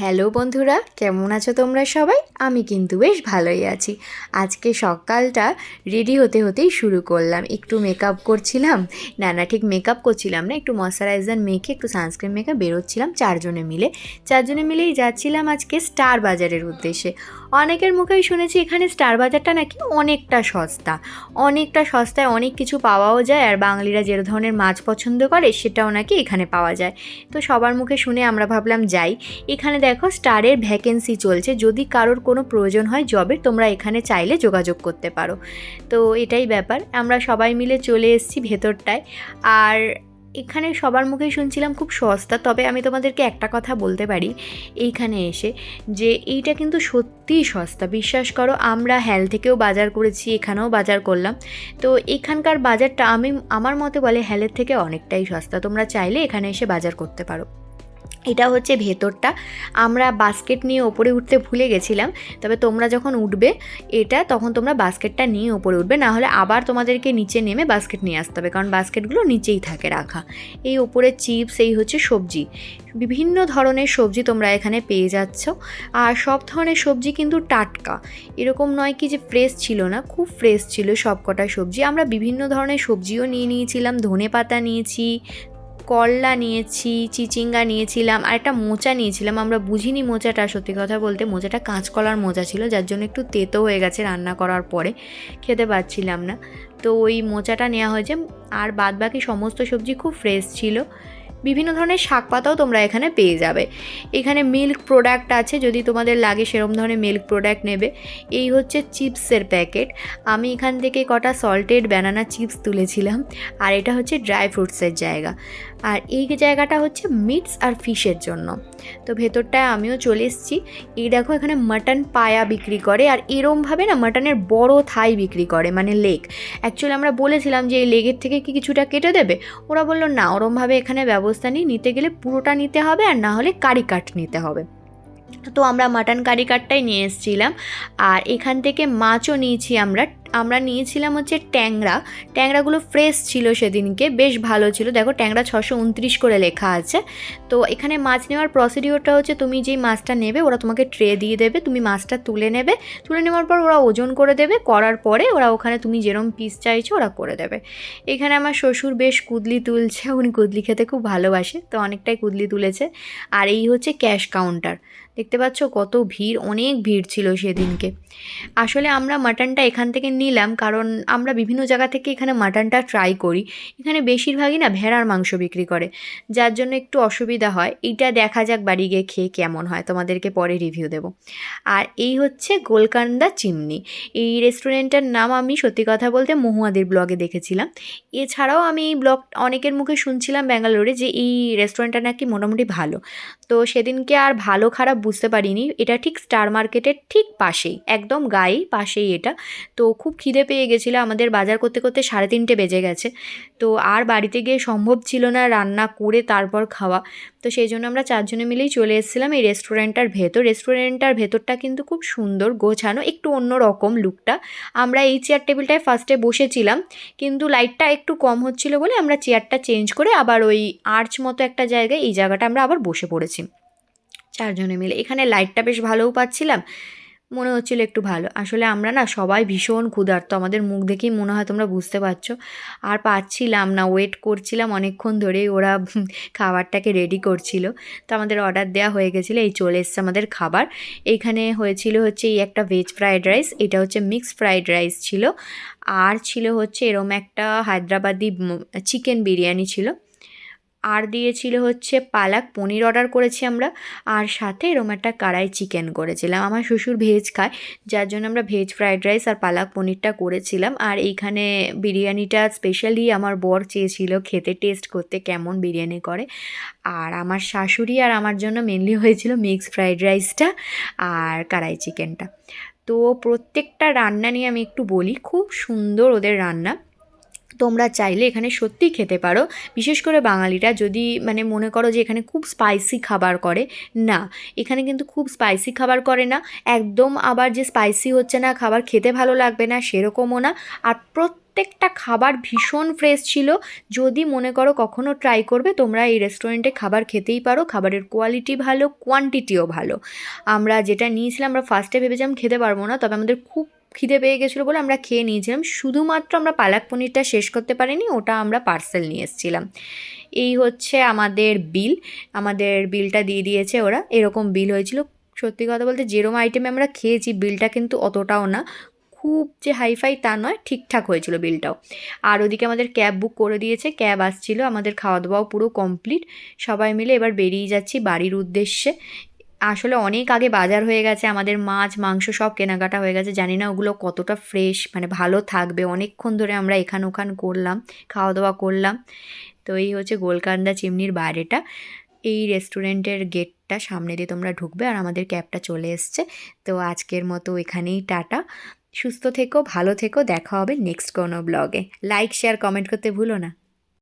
Hello বন্ধুরা, কেমন আছো তোমরা সবাই? আমি কিন্তু বেশ ভালোই আছি। আজকে সকালটা রেডি হতে হতেই শুরু করলাম। একটু মেকআপ করছিলাম। না না, ঠিক মেকআপ করছিলাম না, একটু ময়শ্চারাইজার মেখে, একটু সানস্ক্রিন মেখে বেরোচ্ছিলাম চারজনে মিলে। চারজনে মিলেই যাচ্ছিলাম আজকে স্টার বাজারের উদ্দেশ্যে। অনেকের মুখেই শুনেছি এখানে স্টার বাজারটা নাকি অনেকটা সস্তা। অনেকটা সস্তায় অনেক কিছু পাওয়াও যায়, আর বাঙালিরা যে ধরনের মাছ পছন্দ করে, সেটাও নাকি এখানে পাওয়া যায়। তো সবার মুখে শুনে আমরা ভাবলাম যাই। এখানে দেখো, স্টারের ভ্যাকেন্সি চলছে। যদি কারোর কোনো প্রয়োজন হয় জবের তোমরা এখানে চাইলে যোগাযোগ করতে পারো। তো এটাই ব্যাপার। আমরা সবাই মিলে চলে এসেছি ভেতরটায়। আর এখানে সবার মুখেই শুনছিলাম খুব সস্তা, তবে আমি তোমাদেরকে একটা কথা বলতে পারি এইখানে এসে, যে এইটা কিন্তু সত্যিই সস্তা। বিশ্বাস করো, আমরা হ্যাল থেকেও বাজার করেছি, এখানেও বাজার করলাম। তো এখানকার বাজারটা আমি, আমার মতে বলে হ্যালের থেকে অনেকটাই সস্তা। তোমরা চাইলে এখানে এসে বাজার করতে পারো। এটা হচ্ছে ভেতরটা। আমরা বাস্কেট নিয়ে ওপরে উঠতে ভুলে গেছিলাম, তবে তোমরা যখন উঠবে এটা, তখন তোমরা বাস্কেটটা নিয়ে ওপরে উঠবে না হলে আবার তোমাদেরকে নিচে নেমে বাস্কেট নিয়ে আসতে হবে, কারণ বাস্কেটগুলো নিচেই থাকে রাখা। এই ওপরে চিপস এই হচ্ছে সবজি। বিভিন্ন ধরনের সবজি তোমরা এখানে পেয়ে যাচ্ছ, আর সব ধরনের সবজি কিন্তু টাটকা। এরকম নয় কি যে ফ্রেশ ছিল না, খুব ফ্রেশ ছিল সব কটা সবজি। আমরা বিভিন্ন ধরনের সবজিও নিয়ে নিয়েছিলাম ধনে পাতা নিয়েছি করলা নিয়েছি, চিচিঙ্গা নিয়েছিলাম, আর একটা মোচা নিয়েছিলাম। আমরা বুঝিনি মোচাটা, সত্যি কথা বলতে মোচাটা কাঁচকলার মোচা ছিল, যার জন্য একটু তেতো হয়ে গেছে রান্না করার পরে। খেতে পারছিলাম না। তো ওই মোচাটা নেওয়া হয়েছে, আর বাদ বাকি সমস্ত সবজি খুব ফ্রেশ ছিল। বিভিন্ন ধরনের শাক পাতাও তোমরা এখানে পেয়ে যাবে। এখানে মিল্ক প্রোডাক্ট আছে, যদি তোমাদের লাগে সেরম ধরনের মিল্ক প্রোডাক্ট নেবে। এই হচ্ছে চিপসের প্যাকেট। আমি এখান থেকে কটা সল্টেড ব্যানানা চিপস তুলেছিলাম, আর এটা হচ্ছে ড্রাই ফ্রুটসের জায়গা। আর এই জায়গাটা হচ্ছে মিটস আর ফিশের জন্য। তো ভেতরটায় আমিও চলে এসেছি। এই দেখো এখানে মাটন পায়া বিক্রি করে, আর এরমভাবে না মাটনের বড় থাই বিক্রি করে মানে লেগ অ্যাকচুয়ালি আমরা বলেছিলাম যে এই লেগের থেকে কি কিছুটা কেটে দেবে। ওরা বলল, না, ওরমভাবে এখানে ব্যবস্থা নেই, নিতে গেলে পুরোটা নিতে হবে আর না হলে কারি কাট নিতে হবে। তো আমরা মাটন কারি কাটটাই নিয়ে এসেছিলাম। আর এখান থেকে মাছও নিয়েছি আমরা আমরা নিয়েছিলাম হচ্ছে ট্যাংরা। ট্যাংরাগুলো ফ্রেশ ছিল সেদিনকে, বেশ ভালো ছিল। দেখো ট্যাংরা ছশো উনত্রিশ করে লেখা আছে। তো এখানে মাছ নেওয়ার প্রসিডিওরটা হচ্ছে তুমি যেই মাছটা নেবে, ওরা তোমাকে ট্রে দিয়ে দেবে, তুমি মাছটা তুলে নেবে। তুলে নেওয়ার পর ওরা ওজন করে দেবে, করার পরে ওরা ওখানে তুমি যেরম পিস চাইছো ওরা করে দেবে। এখানে আমার শ্বশুর বেশ কুদলি তুলছে, উনি কুদলি খেতে খুব ভালোবাসে, তো অনেকটাই কুদলি তুলেছে। আর এই হচ্ছে ক্যাশ কাউন্টার দেখতে পাচ্ছ কত ভিড়, অনেক ভিড় ছিল সেদিনকে। আসলে আমরা মাটনটা এখান থেকে নিলাম, কারণ আমরা বিভিন্ন জায়গা থেকে এখানে মাটনটা ট্রাই করি। এখানে বেশিরভাগই না ভেড়ার মাংস বিক্রি করে, যার জন্য একটু অসুবিধা হয়। এইটা দেখা যাক বাড়ি গিয়ে খেয়ে কেমন হয়, তোমাদেরকে পরে রিভিউ দেব। আর এই হচ্ছে গোলকান্দা চিমনি। এই রেস্টুরেন্টটার নাম আমি সত্যি কথা বলতে মহুয়াদের ব্লগে দেখেছিলাম। এছাড়াও আমি এই ব্লগ অনেকের মুখে শুনছিলাম ব্যাঙ্গালোরে যে এই রেস্টুরেন্টটা নাকি মোটামুটি ভালো। তো সেদিনকে আর ভালো খারাপ বুঝতে পারিনি। এটা ঠিক স্টার মার্কেটের ঠিক পাশেই, একদম গায়েই পাশেই এটা। তো খুব খিদে পেয়ে গেছিল, আমাদের বাজার করতে করতে সাড়ে তিনটে বেজে গেছে। তো আর বাড়িতে গিয়ে সম্ভব ছিল না রান্না করে তারপর খাওয়া। তো সেই জন্য আমরা চারজনে মিলেই চলে এসেছিলাম এই রেস্টুরেন্টটার ভেতর। রেস্টুরেন্টটার ভেতরটা কিন্তু খুব সুন্দর, গোছানো, একটু অন্য রকম লুকটা। আমরা এই চেয়ার টেবিলটায় ফার্স্টে বসেছিলাম, কিন্তু লাইটটা একটু কম হচ্ছিল বলে আমরা চেয়ারটা চেঞ্জ করে আবার ওই আর্চ মতো একটা জায়গায় এই জায়গাটা আমরা আবার বসে পড়েছি। চারজনে মিলে। এখানে লাইটটা বেশ ভালোও পাচ্ছিলাম, মনে হচ্ছিল একটু ভালো। আসলে আমরা না সবাই ভীষণ ক্ষুধার্ত, আমাদের মুখ দেখেই মনে হয় তোমরা বুঝতে পারছ। আর পাচ্ছিলাম না ওয়েট করছিলাম অনেকক্ষণ ধরে ওরা খাবারটাকে রেডি করছিল। তো আমাদের অর্ডার দেওয়া হয়ে গেছিল, এই চলে এসছে আমাদের খাবার। এইখানে হয়েছিল হচ্ছে এই একটা ভেজ ফ্রায়েড রাইস এটা হচ্ছে মিক্স ফ্রায়েড রাইস ছিল। আর ছিল হচ্ছে এরম একটা হায়দ্রাবাদি চিকেন বিরিয়ানি ছিল। আর দিয়েছিল হচ্ছে পালাক, পনির অর্ডার করেছি আমরা, আর সাথে এরম একটা কড়াই চিকেন করেছিলাম। আমার শ্বশুর ভেজ খায়, যার জন্য আমরা ভেজ ফ্রাইড রাইস আর পালাক পনিরটা করেছিলাম। আর এইখানে বিরিয়ানিটা স্পেশালি আমার বর চেয়েছিল খেতে টেস্ট করতে কেমন বিরিয়ানি করে। আর আমার শাশুড়ি আর আমার জন্য মেনলি হয়েছিল মিক্সড ফ্রাইড রাইসটা আর কড়াই চিকেনটা তো প্রত্যেকটা রান্না নিয়ে আমি একটু বলি, খুব সুন্দর ওদের রান্না। তোমরা চাইলে এখানে সত্যিই খেতে পারো। বিশেষ করে বাঙালিরা যদি মানে মনে করো যে এখানে খুব স্পাইসি খাবার করে, না, এখানে কিন্তু খুব স্পাইসি খাবার করে না। একদম আবার যে স্পাইসি হচ্ছে না, খাবার খেতে ভালো লাগবে না, সেরকমও না। আর প্রত্যেক প্রত্যেকটা খাবার ভীষণ ফ্রেশ ছিল। যদি মনে করো কখনো ট্রাই করবে, তোমরা এই রেস্টুরেন্টে খাবার খেতেই পারো। খাবারের কোয়ালিটি ভালো কোয়ান্টিটিও ভালো। আমরা যেটা নিয়েছিলাম, আমরা ফার্স্টে ভেবেছিলাম খেতে পারব না, তবে আমাদের খুব খিদে পেয়ে গেছিল বলে আমরা খেয়ে নিয়েছিলাম। শুধুমাত্র আমরা পালাক পনিরটা শেষ করতে পারিনি, ওটা আমরা পার্সেল নিয়ে এসেছিলাম। এই হচ্ছে আমাদের বিল। আমাদের বিলটা দিয়ে দিয়েছে ওরা। এরকম বিল হয়েছিল। সত্যি কথা বলতে যেরকম আইটেমে আমরা খেয়েছি, বিলটা কিন্তু অতটাও না। খুব যে হাইফাই তা নয়, ঠিকঠাক হয়েছিল বিলটাও। আর ওদিকে আমাদের ক্যাব বুক করে দিয়েছে, ক্যাব আসছিল, আমাদের খাওয়া দাওয়াও পুরো কমপ্লিট। সবাই মিলে এবার বেরিয়ে যাচ্ছি বাড়ির উদ্দেশ্যে। আসলে অনেক আগে বাজার হয়ে গেছে, আমাদের মাছ, মাংস সব কেনাকাটা হয়ে গেছে। জানি না ওগুলো কতটা ফ্রেশ মানে ভালো থাকবে। অনেকক্ষণ ধরে আমরা এখান ওখান করলাম খাওয়া দাওয়া করলাম। তো এই হচ্ছে গোলকান্দা চিমনির বাইরেটা। এই রেস্টুরেন্টের গেটটা সামনে দিয়ে তোমরা ঢুকবে আর আমাদের ক্যাবটা চলে এসছে। তো আজকের মতো এখানেই টাটা। সুস্থ থেকো, ভালো থেকো, দেখা হবে নেক্সট কোনো ব্লগে লাইক শেয়ার কমেন্ট করতে ভুলো না।